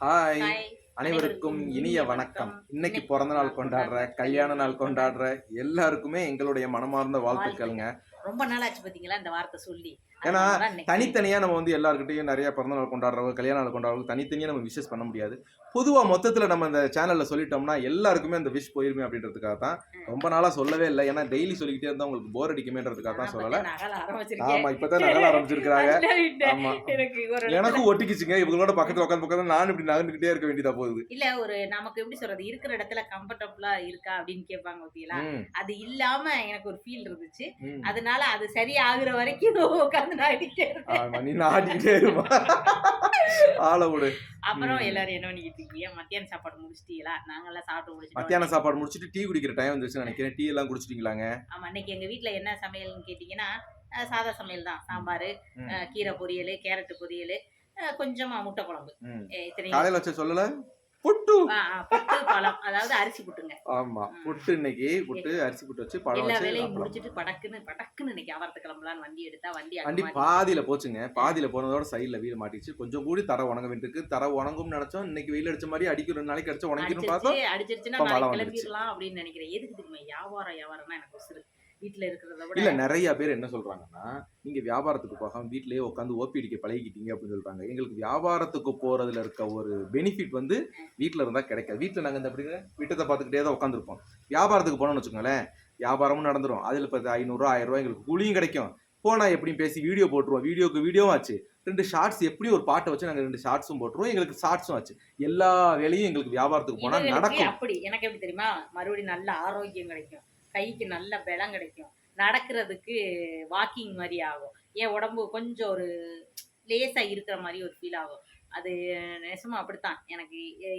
Hi அனைவருக்கும் இனிய வணக்கம். இன்னைக்கு பிறந்த நாள் கொண்டாடுற கல்யாண நாள் கொண்டாடுற எல்லாருக்குமே எங்களுடைய மனமார்ந்த வாழ்த்துக்கள்ங்க. ரொம்ப நாள் ஆச்சு பாத்தீங்களா இந்த வார்த்தை சொல்லி? ஏன்னா, தனித்தனியா நம்ம வந்து எல்லாருக்கிட்டையும் நிறைய பிறந்த நாள் கொண்டாடுறவங்க கல்யாண நாள் கொண்டாடுறவங்க தனித்தனியா நம்ம விஷஸ் பண்ண முடியாது. பொதுவா மொத்தத்துல நம்ம இந்த சேனல்ல சொல்லிட்டோம்னா எல்லாருக்குமே அந்த விஷ் போயிருமே அப்படின்றதுக்காக தான். ரொம்ப நாளா சொல்லவே இல்லை. ஏன்னா டெய்லி சொல்லிக்கிட்டே இருந்தா உங்களுக்கு போர் அடிக்குமேன்றதுக்காக தான் சொல்லல. ஆமா இப்பதான் நகல ஒரு எனக்கும் ஒட்டிக்கிச்சுங்க. இவங்களோட பக்கத்துல உட்காந்து பக்கத்துல நானும் இப்படி நகர்ந்துகிட்டே இருக்க வேண்டியதா போகுது. இல்ல ஒரு நமக்கு எப்படி சொல்றது? இருக்கிற இடத்துல கம்ஃபர்டபுளா இருக்கா அப்படின்னு கேட்பாங்க ம், அது இல்லாம எனக்கு ஒரு ஃபீல் இருந்துச்சு. அதனால அது சரி ஆகுற வரைக்கும் உட்காந்து நான் அடிக்கிறேன் நீ நாடிக்கிட்டே இருமா ஆள விடு. அப்புறம். எல்லாரும் என்ன பண்ணிக்கிட்டு இருக்கீங்க மத்தியான சாப்பாடு முடிச்சிட்டீங்களா? நாங்கெல்லாம் சாப்பிட்டு முடிச்சிட்டோம். மத்தியான சாப்பாடு முடிச்சிட்டு டீ குடிக்கிற டைம் வந்துருச்சு நினைக்கிறேன். டீ எல்லாம் குடிச்சிட்டீங்களாங்க? ஆமா இன்னைக்கு எங்க வீட்ல என்ன சமையல்னு கேட்டீங்கன்னா சாதா சமையல் தான். சாம்பார். கீரை பொரியல் கேரட் பொரியல் கொஞ்சமா முட்டை குழம்பு. இத்தனை காலையில வச்ச சொல்லல? புட்டு. புட்டு பழம். அதாவது அரிசி புட்டுங்க. ஆமா. புட்டு இன்னைக்கு புட்டு அரிசி புட்டு வச்சு பழம் எல்லா வேலையும். முடிச்சிட்டு படக்குன்னு படக்குன்னு இன்னைக்கு அவரத்து கிளம்பலான்னு வண்டி எடுத்தா வண்டி வண்டி பாதியில போச்சுங்க. பாதியில போனதோட சைடுல வீடு மாட்டிச்சு கொஞ்சம் கூடி தர உணங்க வேண்டியிருக்கு. தர உணங்கும்னு நினைச்சோம். இன்னைக்கு வெயில் அடிச்ச மாதிரி அடிக்கும். ரெண்டு நாளைக்கு அடிச்சு உணங்கிரும் பார்த்தோம். அடிச்சிருச்சு அடிச்சிருச்சுன்னா. கிளம்பிடலாம் அப்படின்னு நினைக்கிறேன். எதுக்கு தெரியுமா? வியாபாரம் வியாபாரம்னா எனக்கு உசுரு வீட்டுல இருக்கிறத விட இல்ல நிறைய பேர் என்ன சொல்றாங்கன்னா நீங்க வியாபாரத்துக்கு போகாம வீட்லயே உட்காந்து ஓபி அடிக்க பழகிக்கிட்டீங்க அப்படின்னு சொல்றாங்க எங்களுக்கு வியாபாரத்துக்கு போறதுல இருக்க ஒரு பெனிஃபிட் வந்து வீட்ல இருந்தா கிடைக்காது. வீட்ல நாங்க இந்த அப்படி வீட்டத்தை பார்த்துக்கிட்டே தான் உட்காந்துருப்போம் வியாபாரத்துக்கு போனோம்னு வச்சுக்கோங்களேன் வியாபாரமும் நடந்துரும். அதுல இப்போ ஐநூறு ஆயிரம் ரூபாய் எங்களுக்கு கூலியும் கிடைக்கும். போனா எப்படியும் பேசி வீடியோ போட்டுருவோம். வீடியோக்கு வீடியோவும் ஆச்சு. ரெண்டு ஷார்ட்ஸ் எப்படி ஒரு பாட்டை வச்சு நாங்க ரெண்டு ஷார்ட்ஸும் போட்டுருவோம். எங்களுக்கு ஷார்ட்ஸும் ஆச்சு. எல்லா வேலையும் எங்களுக்கு வியாபாரத்துக்கு போனா இவங்களுக்கு நடக்கும். அப்படி. எனக்கு எப்படி தெரியுமா? மறுபடியும் நல்ல ஆரோக்கியம் கிடைக்கும். கைக்கு நல்ல பலம் கிடைக்கும். நடக்கிறதுக்கு வாக்கிங் மாதிரி ஆகும். என் உடம்பு கொஞ்சம் ஒரு லேசாக இருக்கிற மாதிரி ஒரு ஃபீல் ஆகும். அது நெசமா அப்படித்தான். எனக்கு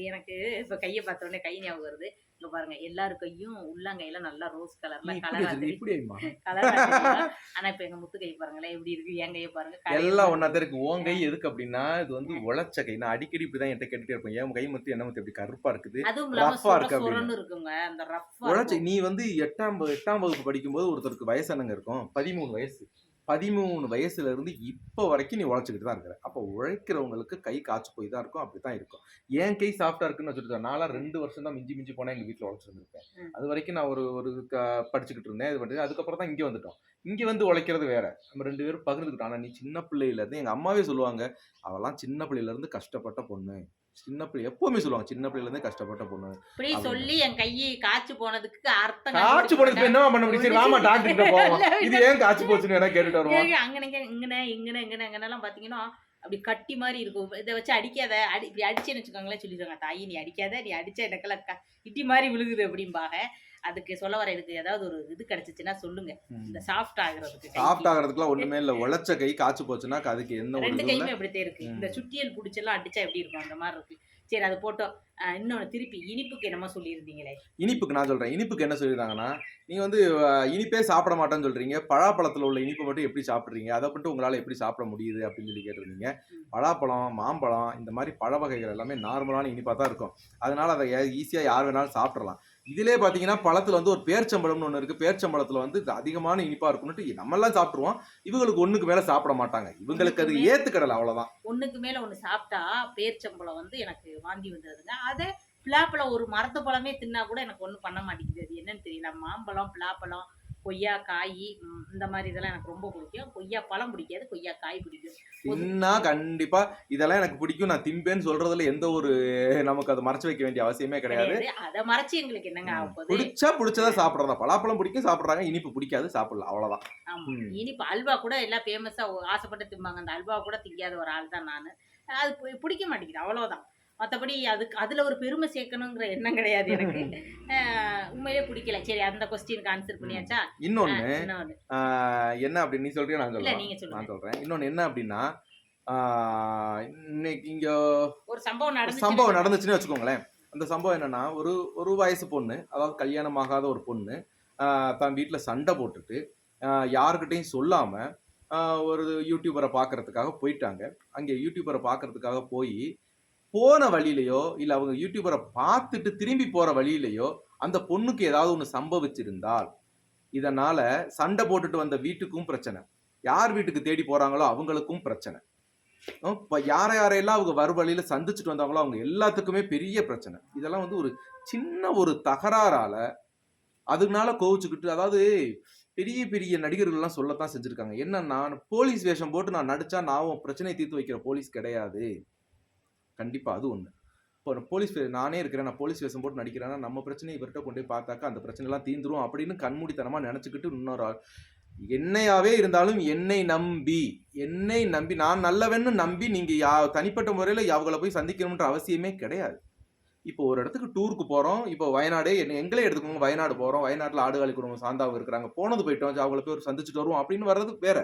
எனக்கு இப்ப கையை பார்த்த உடனே கை ஞாபகம் வருது. இங்க பாருங்க எல்லாரு கையும் உள்ளங்கையில நல்லா ரோஸ் கலர்ல இப்படி கலரா இப்படி. கலர் ஆனா இப்ப எங்க முத்து கை பாருங்களேன் எப்படி இருக்கு என் கையை பாருங்க எல்லாம் ஒன்னா இருக்கு. உன் கை எதுக்கு அப்படின்னா இது வந்து உழைச்ச கை. நான் அடிக்கடி இப்படிதான் என்கிட்ட கேட்டுட்டே இருப்பேன். என் கை மத்தி என்ன மத்தி அப்படி கருப்பா இருக்குது. அதுவும் இருக்கு அப்படின்னு. இருக்குங்க. அந்த ரஃபா உழைச்ச நீ வந்து எட்டாம் எட்டாம் வகுப்பு படிக்கும்போது ஒருத்தருக்கு வயசு என்னங்க இருக்கும்? பதிமூணு வயசு. பதிமூணு வயசுல இருந்து இப்போ வரைக்கும் நீ உழைச்சிக்கிட்டு தான் இருக்கிற. அப்போ உழைக்கிறவங்களுக்கு கை காய்ச்சி போய் தான் இருக்கும் அப்படித்தான் இருக்கும். என் கை சாஃப்டா இருக்குன்னு வச்சுட்டு நான்லாம் ரெண்டு வருஷம் தான் மிஞ்சி மிஞ்சி போனா எங்க வீட்டுல உழைச்சிருந்திருப்பேன். ம். அது வரைக்கும் நான் ஒரு ஒரு க- படிச்சுக்கிட்டு இருந்தேன் இது பண்ணி அதுக்கப்புறம் தான் இங்க வந்துட்டோம். இங்க வந்து உழைக்கிறது வேற. நம்ம ரெண்டு பேரும் பகிர்ந்துக்கிட்டோம். ஆனா நீ சின்ன பிள்ளையில இருந்து எங்க அம்மாவே சொல்லுவாங்க அவெல்லாம் சின்ன பிள்ளையில இருந்து கஷ்டப்பட்ட பொண்ணு. சின்ன பிள்ளை எப்பவுமே சொல்லுவாங்க சின்ன பிள்ளையில இருந்தே கஷ்டப்பட்ட பொண்ணு இப்படி? சொல்லி என் கையை காய்ச்சி போனதுக்கு அர்த்தம் காய்ச்சி போனதுக்கு என்ன பண்ண முடியும்? வாமா டாக்டர் கிட்ட போவோம். இது ஏன் காய்ச்சி போச்சுன்னு வேணா கேட்டுட்டு வருவோம். அங்கனங்க இங்கன இங்கன இங்கன இங்கனெல்லாம் பாத்தீங்கன்னா அப்படி கட்டி மாதிரி இருக்கும். இதை வச்சு அடிக்காத அடி இப்படி அடிச்சேன்னு வச்சுக்கோங்களேன் சொல்லிடுவாங்க. தாயி நீ அடிக்காத நீ அடிச்சா எனக்கெல்லாம் க இட்டி மாதிரி விழுகுது அப்படிம்பாங்க. அதுக்கு சொல்ல வர இதுக்கு ஏதாவது ஒரு இது கிடைச்சிச்சுன்னா சொல்லுங்க. இந்த சாஃப்ட் ஆகுறதுக்கு. சாஃப்ட் ஆகிறதுக்குலாம் ஒண்ணுமே இல்ல. உழைச்ச கை காய்ச்சி போச்சுன்னா அதுக்கு என்ன ஒரு ரெண்டு கையுமே அப்படித்தான் இருக்கு. இந்த சுத்தியல் புடிச்செல்லாம் அடிச்சா எப்படி இருக்கும்? அந்த மாதிரி இருக்கு. சரி அது போட்டோம். அஹ் இன்னொன்னு திருப்பி இனிப்புக்கு என்னமோ சொல்லியிருந்தீங்களே. இனிப்புக்கு நான் சொல்றேன். இனிப்புக்கு என்ன சொல்லிருக்காங்கன்னா நீங்க வந்து இனிப்பே சாப்பிட மாட்டேன்னு சொல்றீங்க. பழாப்பழத்துல உள்ள இனிப்பை மட்டும் எப்படி சாப்பிடுறீங்க? அதை மட்டும் உங்களால எப்படி சாப்பிட முடியுது அப்படின்னு சொல்லி கேட்டிருந்தீங்க. பலாப்பழம் மாம்பழம் இந்த மாதிரி பழ வகைகள் எல்லாமே நார்மலான இனிப்பா தான் இருக்கும். அதனால அதை ஈஸியா யார் வேணாலும் சாப்பிடலாம். இதுலயே பாத்தீங்கன்னா பழத்துல வந்து ஒரு பேர்ச்சம்பழம்னு ஒண்ணு இருக்கு. பேர்ச்சம்பழத்துல வந்து இது அதிகமான இனிப்பா இருக்கும்னுட்டு நம்ம எல்லாம் சாப்பிட்டுருவோம். இவங்களுக்கு ஒண்ணுக்கு மேல சாப்பிட மாட்டாங்க. இவங்களுக்கு அது ஏத்துக்கடலை அவ்வளவுதான். ஒண்ணுக்கு மேல ஒண்ணு சாப்பிட்டா பேர்ச்சம்பழம் வந்து எனக்கு வாந்தி வந்ததுங்க. அதே பிளாப்பழம் ஒரு மரத்து பழமே தின்னா கூட எனக்கு ஒண்ணும் பண்ண மாட்டேங்குது. அது என்னன்னு தெரியல. மாம்பழம் பிளாப்பழம் கொய்யா காய் இந்த மாதிரி இதெல்லாம் எனக்கு ரொம்ப பிடிக்கும். கொய்யா பழம் பிடிக்காது கொய்யா காய் பிடிக்கும். தின்னா கண்டிப்பா இதெல்லாம் எனக்கு பிடிக்கும். நான் திம்பேன்னு சொல்றதுல எந்த ஒரு நமக்கு அதை மறைச்சு வைக்க வேண்டிய அவசியமே கிடையாது. அதை மறைச்சு எங்களுக்கு என்னங்க பிடிச்சா பிடிச்சதா சாப்பிடுறதா? பலாப்பழம் பிடிக்கும் சாப்பிடுறாங்க. இனிப்பு பிடிக்காது சாப்பிடலாம். அவ்வளவுதான். இனிப்பு அல்வா கூட எல்லாம் ஃபேமஸா ஆசைப்பட்டு திம்பாங்க. அந்த அல்வா கூட திங்காத ஒரு ஆள் தான் நான். அது பிடிக்க மாட்டேங்குது. அவ்வளவுதான். மற்றபடி அதுக்கு அதுல ஒரு பெருமை சேர்க்கணுங்கிற எண்ணம் கிடையாது எனக்கு. உண்மையிலே பிடிக்கல. சரி அந்த கொஸ்டினுக்கு ஆன்சர் பண்ணியாச்சா. ஆஹ், என்ன அப்படின்னு நீ சொல்றியா நான் இல்ல சொல்றேன். நீங்க சொல்லுங்க. நான் சொல்றேன். இன்னொன்னு என்ன அப்படின்னா இன்னைக்கு இங்க ஒரு சம்பவம் ஒரு நடந்துச்சு சம்பவம் நடந்துச்சுன்னு வச்சுக்கோங்களேன். அந்த சம்பவம் என்னன்னா ஒரு ஒரு வயசு பொண்ணு அதாவது கல்யாணம் ஆகாத ஒரு பொண்ணு தன் வீட்டுல சண்டை போட்டுட்டு யாருக்கிட்டையும் சொல்லாம ஆஹ், ஒரு யூடியூபரை பார்க்கறதுக்காக போயிட்டாங்க. அங்கே யூடியூபரை பார்க்கறதுக்காக போய் போன வழியிலையோ இல்லை அவங்க யூடியூபரை பார்த்துட்டு திரும்பி போகிற வழியிலையோ அந்த பொண்ணுக்கு ஏதாவது ஒன்று சம்பவிச்சிருந்தால் இதனால் சண்டை போட்டுட்டு வந்த வீட்டுக்கும் பிரச்சனை. யார் வீட்டுக்கு தேடி போகிறாங்களோ அவங்களுக்கும் பிரச்சனை. இப்போ யாரை யாரையெல்லாம் அவங்க வரும் வழியில் சந்திச்சுட்டு வந்தாங்களோ அவங்க எல்லாத்துக்குமே பெரிய பிரச்சனை. இதெல்லாம் வந்து ஒரு சின்ன ஒரு தகராறால் அதனால கோவிச்சுக்கிட்டு அதாவது பெரிய பெரிய நடிகர்கள்லாம் சொல்லத்தான் செஞ்சிருக்காங்க. என்னன்னா போலீஸ் வேஷம் போட்டு நான் நடித்தா நான் பிரச்சனையை தீர்த்து வைக்கிற போலீஸ் கிடையாது. கண்டிப்பாக அது ஒன்று இப்போ நான் போலீஸ் நானே இருக்கிறேன் நான் போலீஸ் வேஷம் போட்டு நடிக்கிறேன்னா நம்ம பிரச்சனையை இவர்கிட்ட கொண்டு போய் பார்த்தாக்கா அந்த பிரச்சனைலாம் தீந்துரும் அப்படின்னு கண்மூடித்தனமாக நினச்சிக்கிட்டு இன்னொரு ஆள். என்னையாவே இருந்தாலும் என்னை நம்பி என்னை நம்பி நான் நல்லவன்னு நம்பி நீங்கள் யா தனிப்பட்ட முறையில் அவங்கள போய் சந்திக்கணுன்ற அவசியமே கிடையாது. இப்போ ஒரு இடத்துக்கு டூருக்கு போகிறோம் இப்போ வயநாடே என்ன எங்களே எடுத்துக்கோங்க வயநாடு போகிறோம் வயநாட்டில் ஆடுகாலி குடும்பம் சாந்தாவும் இருக்கிறாங்க போனது போயிட்டோம் அவங்கள போய் ஒரு சந்திச்சுட்டு வருவோம் அப்படின்னு வர்றது வேற.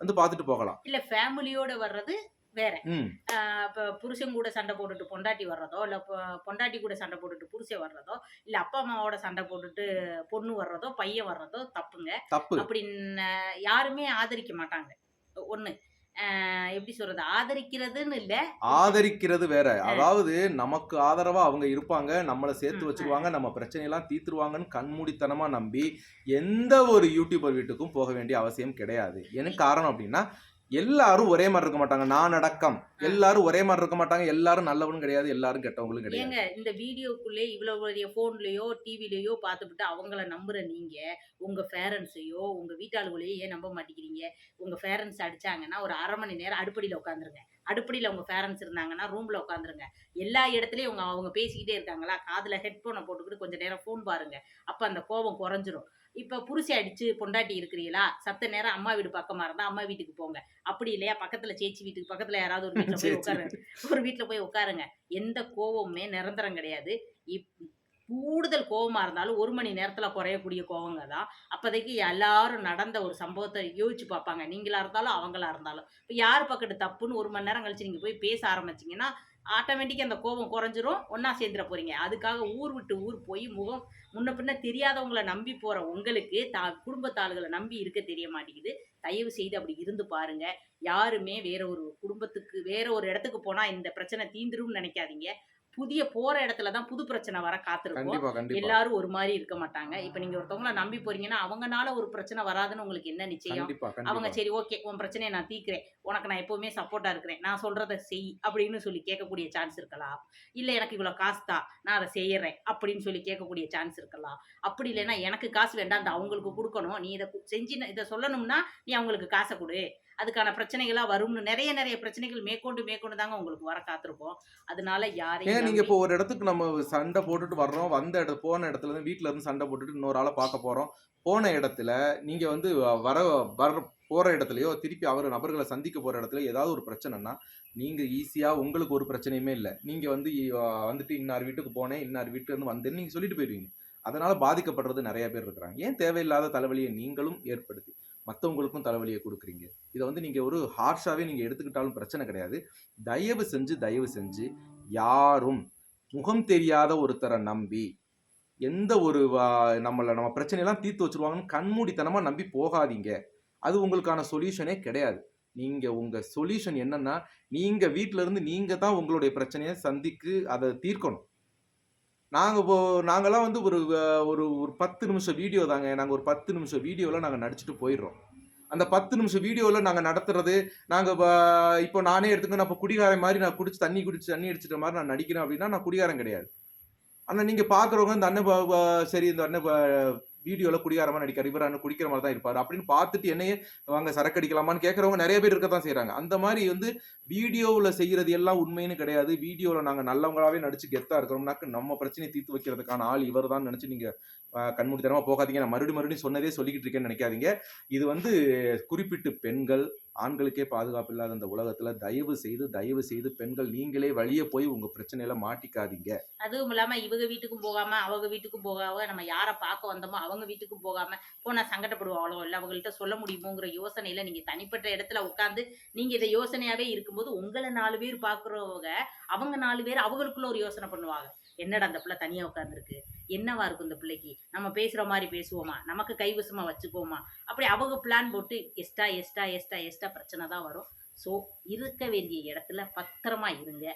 வந்து பார்த்துட்டு போகலாம். இல்லை ஃபேமிலியோட வர்றது வேற. இப்ப புருஷன் கூட சண்டை போட்டுட்டு பொண்டாட்டி வர்றதோ இல்ல பொண்டாட்டி கூட சண்டை போட்டுட்டு புருஷன் வர்றதோ இல்ல அப்பா அம்மாவோட சண்டை போட்டுட்டு பொண்ணு வர்றதோ பையன் வர்றதோ தப்புங்க. தப்பு. அப்படின்னு யாருமே ஆதரிக்க மாட்டாங்க. ஆஹ் எப்படி சொல்றது? ஆதரிக்கிறதுன்னு இல்ல. ஆதரிக்கிறது வேற. அதாவது நமக்கு ஆதரவா அவங்க இருப்பாங்க. நம்மளை சேர்த்து வச்சிருவாங்க. நம்ம பிரச்சனையெல்லாம் தீர்த்துருவாங்கன்னு கண்மூடித்தனமா நம்பி எந்த ஒரு யூடியூபர் வீட்டுக்கும் போக வேண்டிய அவசியம் கிடையாது. எனக்கு காரணம் அப்படின்னா எல்லாரும் ஒரே மாதிரி இருக்க மாட்டாங்க. நான் அடக்கம். எல்லாரும் ஒரே மாதிரி இருக்க மாட்டாங்க. எல்லாரும் நல்லவனும் கிடையாது. எல்லாரும் கெட்டவங்களும் கிடையாது. ஏங்க இந்த வீடியோக்குள்ளே இவ்வளவு பெரிய போன்லயோ டிவிலயோ பார்த்துவிட்டு அவங்கள நம்புற நீங்க உங்க பேரண்ட்ஸையோ உங்க வீட்டாளுகளையோ ஏன் நம்ப மாட்டேங்கிறீங்க? உங்க பேரண்ட்ஸ் அடிச்சாங்கன்னா ஒரு அரை மணி நேரம் அடுப்படியில உட்காந்துருங்க. அடுப்படியில உங்க பேரண்ட்ஸ் இருந்தாங்கன்னா ரூம்ல உட்காந்துருங்க. எல்லா இடத்துலயும் அவங்க அவங்க பேசிக்கிட்டே இருக்காங்களா? காதுல ஹெட்போனை போட்டுக்கிட்டு கொஞ்ச நேரம் ஃபோன் பாருங்க. அப்ப அந்த கோபம் குறைஞ்சிரும். இப்ப புருஷை அடிச்சு பொண்டாட்டி இருக்கிறீங்களா சத்த நேரம் அம்மா வீடு பக்கமா இருந்தா அம்மா வீட்டுக்கு போங்க. அப்படி இல்லையா? பக்கத்துல சேச்சி வீட்டுக்கு பக்கத்துல யாராவது ஒரு வீட்டுல போய் உட்காருங்க. ஒரு வீட்டுல போய் உட்காருங்க. எந்த கோவமுமே நிரந்தரம் கிடையாது. இப் கூடுதல் கோவமா இருந்தாலும் ஒரு மணி நேரத்துல குறையக்கூடிய கோவங்க தான். அப்போதைக்கு எல்லாரும் நடந்த ஒரு சம்பவத்தை யோசிச்சு பார்ப்பாங்க. நீங்களா இருந்தாலும் அவங்களா இருந்தாலும். இப்போ யார் பக்கத்து தப்புன்னு ஒரு மணி நேரம் கழிச்சு நீங்க போய் பேச ஆரம்பிச்சீங்கன்னா ஆட்டோமேட்டிக்காக அந்த கோபம் குறைஞ்சிரும். ஒன்றா சேர்ந்துட போகிறீங்க அதுக்காக ஊர் விட்டு ஊர் போய் முகம் முன்ன பின்ன தெரியாதவங்களை நம்பி போகிற உங்களுக்கு தா குடும்பத்தாளுகளை நம்பி இருக்க தெரிய மாட்டேங்குது. தயவு செய்து அப்படி இருந்து பாருங்க. யாருமே வேற ஒரு குடும்பத்துக்கு வேற ஒரு இடத்துக்கு போனால் இந்த பிரச்சனை தீந்துரும்னு நினைக்காதீங்க. புதிய போற இடத்துல தான் புது பிரச்சனை வர காத்திருக்கும். எல்லாரும் ஒரு மாதிரி இருக்க மாட்டாங்க. இப்ப நீங்க ஒருத்தவங்கள நம்பி போறீங்கன்னா அவங்கனால ஒரு பிரச்சனை வராதுன்னு உங்களுக்கு என்ன நிச்சயம்? அவங்க சரி ஓகே உன் பிரச்சனையை நான் தீர்க்கிறேன். உனக்கு நான் எப்பவுமே சப்போர்ட்டா இருக்கிறேன். நான் சொல்றத செய் அப்படின்னு சொல்லி கேட்கக்கூடிய சான்ஸ் இருக்கலாம் இல்ல எனக்கு இவ்வளவு காசு தான் நான் அதை செய்யறேன் அப்படின்னு சொல்லி கேட்கக்கூடிய சான்ஸ் இருக்கலாம் அப்படி இல்லைன்னா எனக்கு காசு வேண்டாம் அந்த அவங்களுக்கு கொடுக்கணும். நீ இதை செஞ்சு இதை சொல்லணும்னா நீ அவங்களுக்கு காசை கொடு. அதுக்கான பிரச்சனைகளா வரும்னு நிறைய நிறைய பிரச்சனைகள் மேற்கொண்டு மேற்கொண்டு தாங்க உங்களுக்கு வர காத்திருப்போம் அதனால யாரையும் நீங்க இப்போ ஒரு இடத்துக்கு நம்ம சண்டை போட்டுட்டு வர்றோம். வந்த இட போன இடத்துல இருந்து வீட்ல இருந்து சண்டை போட்டுட்டு இன்னொரு ஆளை பார்க்க போறோம். போன இடத்துல நீங்க வந்து வர வர போற இடத்துலயோ திருப்பி அவர் நபர்களை சந்திக்க போற இடத்துல ஏதாவது ஒரு பிரச்சனைனா நீங்க ஈஸியா உங்களுக்கு ஒரு பிரச்சனையுமே இல்லை. நீங்க வந்து வந்துட்டு இன்னார் வீட்டுக்கு போனேன் இன்னார் வீட்டுல இருந்து வந்தேன்னு நீங்க சொல்லிட்டு போயிருவீங்க. அதனால பாதிக்கப்படுறது நிறைய பேர் இருக்கிறாங்க. ஏன் தேவையில்லாத தலைவலியை நீங்களும் ஏற்படுத்தி மற்றவங்களுக்கும் தலைவலியை கொடுக்குறீங்க. இதை வந்து நீங்கள் ஒரு ஹார்ஷாகவே நீங்கள் எடுத்துக்கிட்டாலும் பிரச்சனை கிடையாது. தயவு செஞ்சு தயவு செஞ்சு யாரும் முகம் தெரியாத ஒருத்தரை நம்பி எந்த ஒரு வா- நம்ம பிரச்சனையெல்லாம் தீர்த்து வச்சிருவாங்கன்னு கண்மூடித்தனமாக நம்பி போகாதீங்க. அது உங்களுக்கான சொல்யூஷனே கிடையாது. நீங்கள் உங்கள் சொல்யூஷன் என்னன்னா நீங்கள் வீட்டிலேருந்து இருந்து தான் உங்களுடைய பிரச்சனையை சந்திக்கு அதை தீர்க்கணும். நாங்கள் இப்போ நாங்களாம் வந்து ஒரு ஒரு ஒரு பத்து நிமிஷம் வீடியோ தாங்க. நாங்கள் ஒரு பத்து நிமிஷம் வீடியோவில் நாங்கள் நடிச்சுட்டு போயிடுறோம். அந்த பத்து நிமிஷம் வீடியோவில் நாங்கள் நடத்துறது நாங்கள் இப்போ நானே எடுத்துக்க நான் இப்போ குடிகாரன் மாதிரி நான் குடிச்சு தண்ணி குடிச்சு தண்ணி அடிச்சிட்ட மாதிரி நான் நடிக்கிறேன் அப்படின்னா நான் குடிகாரன் கிடையாது. ஆனால் நீங்கள் பார்க்குறவங்க இந்த அண்ணன் சரி இந்த அண்ணன் வீடியோவில் குடிகாரமாக நடிக்காரு இவர் குடிக்கிற மாதிரி தான் இருப்பார். அப்படின்னு பார்த்துட்டு என்னையே வாங்க சரக்கு அடிக்கலாமான்னு கேட்குறவங்க நிறைய பேர் இருக்க தான் செய்கிறாங்க அந்த மாதிரி வந்து வீடியோவில் செய்கிறது எல்லாம் உண்மைன்னு கிடையாது. வீடியோவில் நாங்கள் நல்லவங்களாவே நடிச்சு கெத்தாக இருக்கிறோம்னாக்க நம்ம பிரச்சனையை தீர்த்து வைக்கிறதுக்கான ஆள் இவர் தான் நினச்சி நீங்கள் கண்மூடித்தனமாக போகாதீங்க. நான் மறுபடியும் மறுபடியும் சொன்னதே சொல்லிக்கிட்டு இருக்கேன்னு நினைக்காதீங்க. இது வந்து குறிப்பிட்டு பெண்கள் ஆண்களுக்கே பாதுகாப்பு இல்லாத அந்த உலகத்துல தயவு செய்து தயவு செய்து பெண்கள் நீங்களே வழியே போய் உங்க பிரச்சனையில மாட்டிக்காதீங்க. அதுவும் இல்லாம இவங்க வீட்டுக்கும் போகாம அவங்க வீட்டுக்கும் போகாம நம்ம யாரை பார்க்க வந்தோமோ அவங்க வீட்டுக்கும் போகாம போனா சங்கடப்படுவாங்களோ இல்லை அவங்கள்ட்ட சொல்ல முடியுமோங்கிற யோசனையில நீங்க தனிப்பட்ட இடத்துல உட்காந்து நீங்க இதை யோசனையாவே இருக்கும்போது உங்களை நாலு பேர் பாக்குறவங்க அவங்க நாலு பேர் அவங்களுக்குள்ள ஒரு யோசனை பண்ணுவாங்க. என்னடா அந்த பிள்ளை தனியா உட்காந்துருக்கு என்னவா இருக்கும் இந்த பிள்ளைக்கு? நம்ம பேசுகிற மாதிரி பேசுவோமா? நமக்கு கைவசமா வச்சுக்குவோமா அப்படி அவங்க பிளான் போட்டு எஸ்டா எஸ்டா எஸ்டா எஸ்டா பிரச்சனை தான் வரும். ஸோ இருக்க வேண்டிய இடத்துல பத்திரமா இருங்க.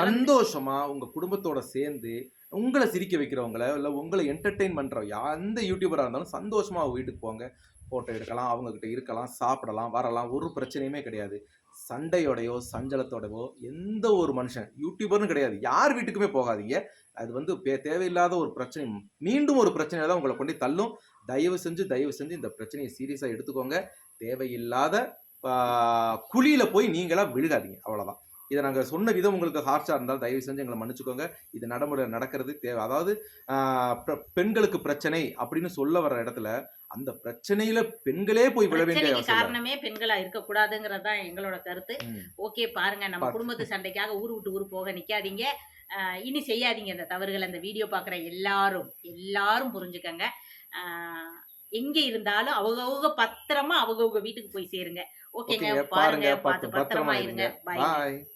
சந்தோஷமா உங்க குடும்பத்தோட சேர்ந்து உங்களை சிரிக்க வைக்கிறவங்கள இல்லை உங்களை என்டர்டெயின் பண்ற எந்த யூடியூபராக இருந்தாலும் சந்தோஷமா வீட்டுக்கு போங்க. ஃபோட்டோ எடுக்கலாம் அவங்கக்கிட்ட இருக்கலாம் சாப்பிடலாம் வரலாம் ஒரு பிரச்சனையுமே கிடையாது. சண்டையோடையோ சஞ்சலத்தோடவோ எந்த ஒரு மனுஷன் யூடியூபர்னு கிடையாது. யார் வீட்டுக்குமே போகாதீங்க. அது வந்து பே- தேவையில்லாத ஒரு பிரச்சனை மீண்டும் ஒரு பிரச்சனையில தான் உங்களை கொண்டு தள்ளும். தயவு செஞ்சு தயவு செஞ்சு இந்த பிரச்சனையை சீரியஸாக எடுத்துக்கோங்க. தேவையில்லாத குழியில் போய் நீங்களாக விழுகாதீங்க அவ்வளோதான் இதை நாங்கள் சொன்ன விதம் உங்களுக்கு ஹார்ஷாக இருந்தால் தயவு செஞ்சு எங்களை மன்னிச்சுக்கோங்க. இது நடைமுறை நடக்கிறது தேவை. அதாவது பெண்களுக்கு பிரச்சனை அப்படின்னு சொல்ல வர இடத்துல அந்த பிரச்சனையில பெண்களே போய் விழ வேண்டிய. காரணமே பெண்களா இருக்க தான் எங்களோட கருத்து. ஓகே பாருங்க நம்ம பாத்து- குடும்பத்து சண்டைக்காக ஊர் விட்டு ஊர் போக நிக்காதீங்க. இனி செய்யாதீங்க இந்த தவறுகள் அந்த வீடியோ பார்க்குற எல்லாரும். எல்லாரும் புரிஞ்சுக்கங்க. ஆஹ் எங்க இருந்தாலும் அவங்கவுங்க பத்திரமா அவங்கவுங்க வீட்டுக்கு போய் சேருங்க. ஓகேங்க பாருங்க பார்த்து பத்து பத்திரமா இருங்க. பாய்